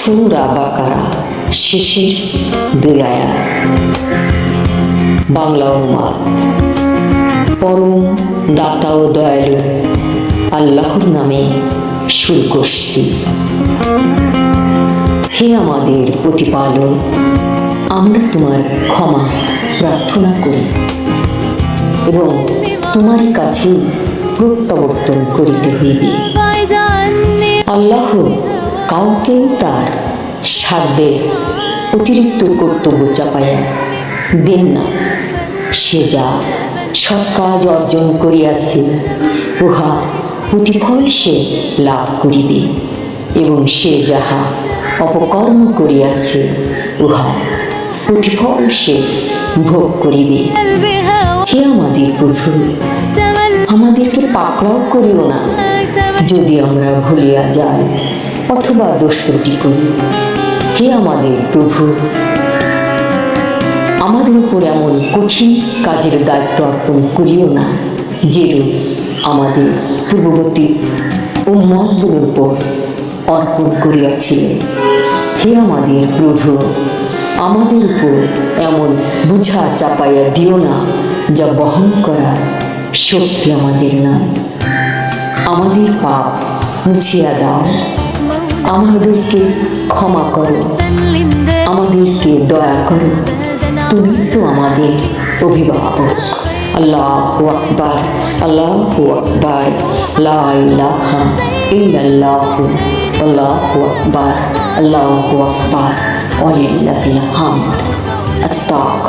সুরা বাকারা শিশির, দুই বাংলা অনুবাদ পরম দাতা ও দয়ালু, আল্লাহর নামে শুরু করছি হে আমাদের প্রতিপালন আমরা তোমার ক্ষমা প্রার্থনা করি এবং তোমার কাছে প্রত্যাবর্তন করিতে হইবে। আল্লাহ কাউকেই তার সাধ্যে অতিরিক্ত কর্তব্য চাপাইয়া দেন না। সে যা সৎকাজ অর্জন করিয়াছে, উহা প্রতিফল সে লাভ করিবে এবং সে যাহা অপকর্ম করিয়াছে, উহা প্রতিফল সে ভোগ করিবে। হে আমাদের প্রভু, আমাদেরকে পাকড়াও করিও না। যদি আমরা ভুলিয়া যাই অথবা দোষটি করি হে আমাদের প্রভু, আমাদের উপর এমন কঠিন কাজের দায়িত্ব অর্পণ করিও না, যেরূপ আমাদের পূর্ববর্তী ও মতগুলোর উপর অর্পণ করিয়াছিলেন। হে আমাদের প্রভু, আমাদের উপর এমন বুঝা চাপাইয়া দিও না, যা বহন করার শক্তি আমাদের নাই। আমাদের পাপ মুছিয়া দাও। আমাদেরকে ক্ষমা করো। আমাদেরকে দয়া করো। তুমি তো আমাদের অভিভাবক। আল্লাহ আকবার আল্লাহ আকবার লাহা ইল্লাহ আল্লাহ আকবার আল্লাহ আকবার অলিল্লাহ হামদ। আস্তাক